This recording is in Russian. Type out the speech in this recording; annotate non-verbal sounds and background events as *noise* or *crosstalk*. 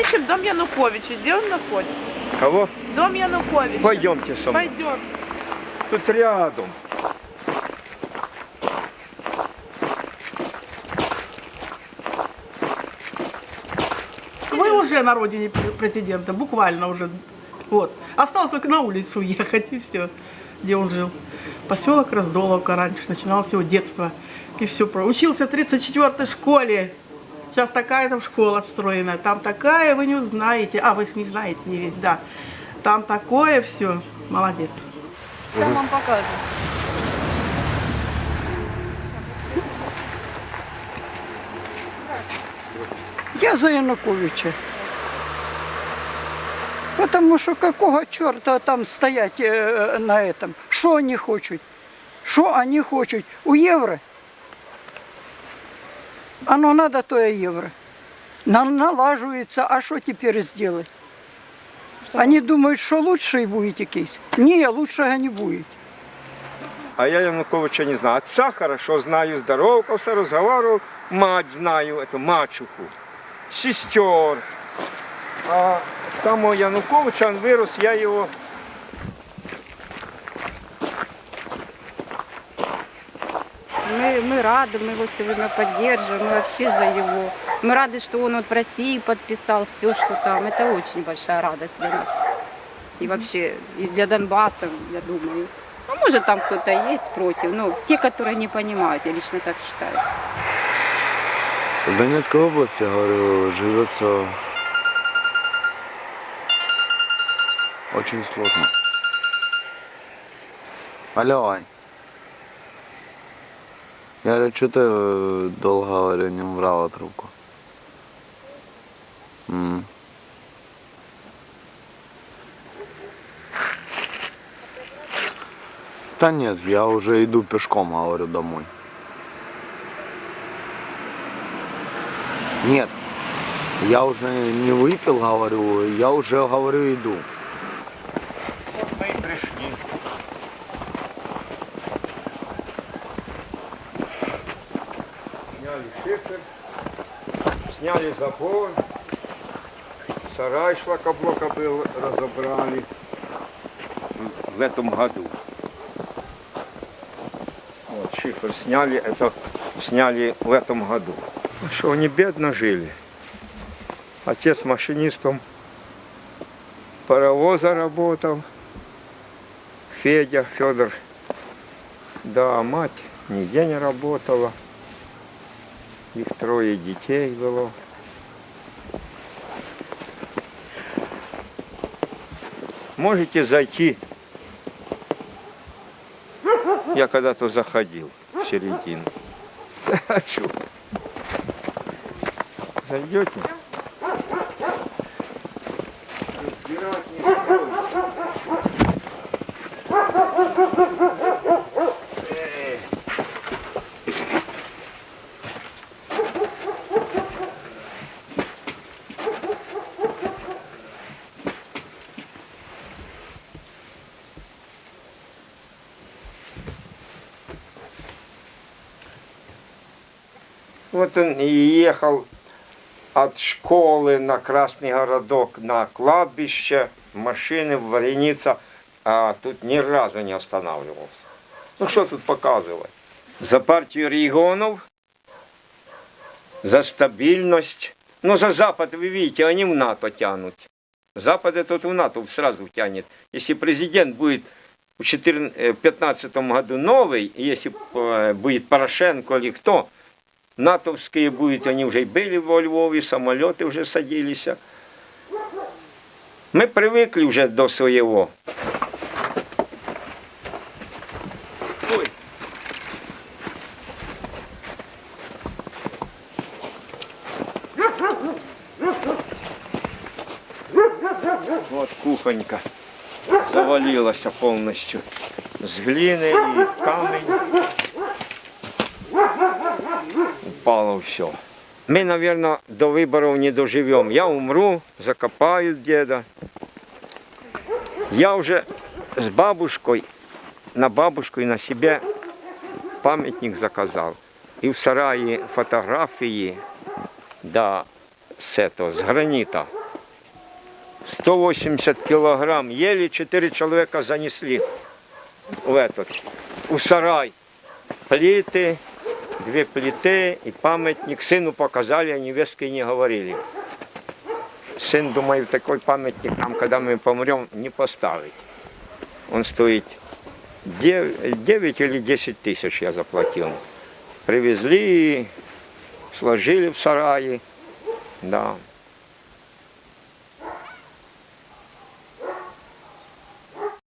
ищем дом Януковича. Где он находится? Кого? Дом Януковича. Пойдемте со мной. Пойдем. Тут рядом. Вы уже на родине пр- президента, буквально уже. Вот. Осталось только на улицу уехать, и все, где он жил. Поселок Раздоловка раньше, начиналось его детство. И все. Учился в 34-й школе. Сейчас такая там школа встроена. Там такая, вы не узнаете. А, вы их не знаете, не ведь, да. Там такое все. Молодец. Там вам покажут. Я за Януковича. Потому що какого чорта там стоять е, на этом? Що вони хочуть? Що вони хочуть? У євро? Оно надо то євро. На- Налажується, а що тепер зробити? Вони думають, що лучше буде якийсь. Ні, лучшего не буде. А я Януковича не знаю. Отца хорошо знаю, здоровался, разговаривал. Мать знаю, эту мачеху. Сестер. А самого Януковича он вырос, я его Мы, мы рады, мы его все время поддерживаем, мы вообще за его. Мы рады, что он вот в России подписал все, что там. Это очень большая радость для нас. И вообще, и для Донбасса, я думаю. Ну, может, там кто-то есть против, но те, которые не понимают, я лично так считаю. В Донецкой области, говорю, живется очень сложно. Алло, Ань. Я говорю, что ты э, долго, говорю, не убрала трубку? М. Да нет, я уже иду пешком, говорю, домой. Нет, я уже не выпил, говорю, я уже, говорю, иду. Шифер, сняли забор, сарай шлакоблока был, разобрали в этом году. Вот шифер сняли, это сняли в этом году. Ну Что, они бедно жили. Отец машинистом паровоза работал. Федя, Федор. Да, мать нигде не работала. Их трое детей было. Можете зайти. Я когда-то заходил в середину. *laughs* А? Зайдете? Вот он и ехал от школы на Красный городок на кладбище, машины, вареница, а тут ни разу не останавливался. Ну что тут показывать? За партию регионов, за стабильность. Ну за Запад, вы видите, они в НАТО тянут. Запад этот в НАТО сразу тянет. Если президент будет в 2015 году новый, если э, будет Порошенко или кто, натовские будут, они уже и были во Львове, самолеты уже садились. Мы привыкли уже до своего. Ой. Вот кухонька завалилась полностью. С глины и камень. Упало все. Мы, наверное, до выборов не доживем. Я умру, закопают деда. Я уже с бабушкой, на бабушку и на себе памятник заказал. И в сарае фотографии, да, с этого, с гранита. 180 килограмм. Еле 4 человека занесли в этот, у сарай. Плиты, две плиты и памятник. Сыну показали, а невестке не говорили. Сын, думаю, такой памятник нам, когда мы помрем, не поставить. Он стоит 9, 9 или 10 тысяч я заплатил. Привезли, сложили в сарае. Да.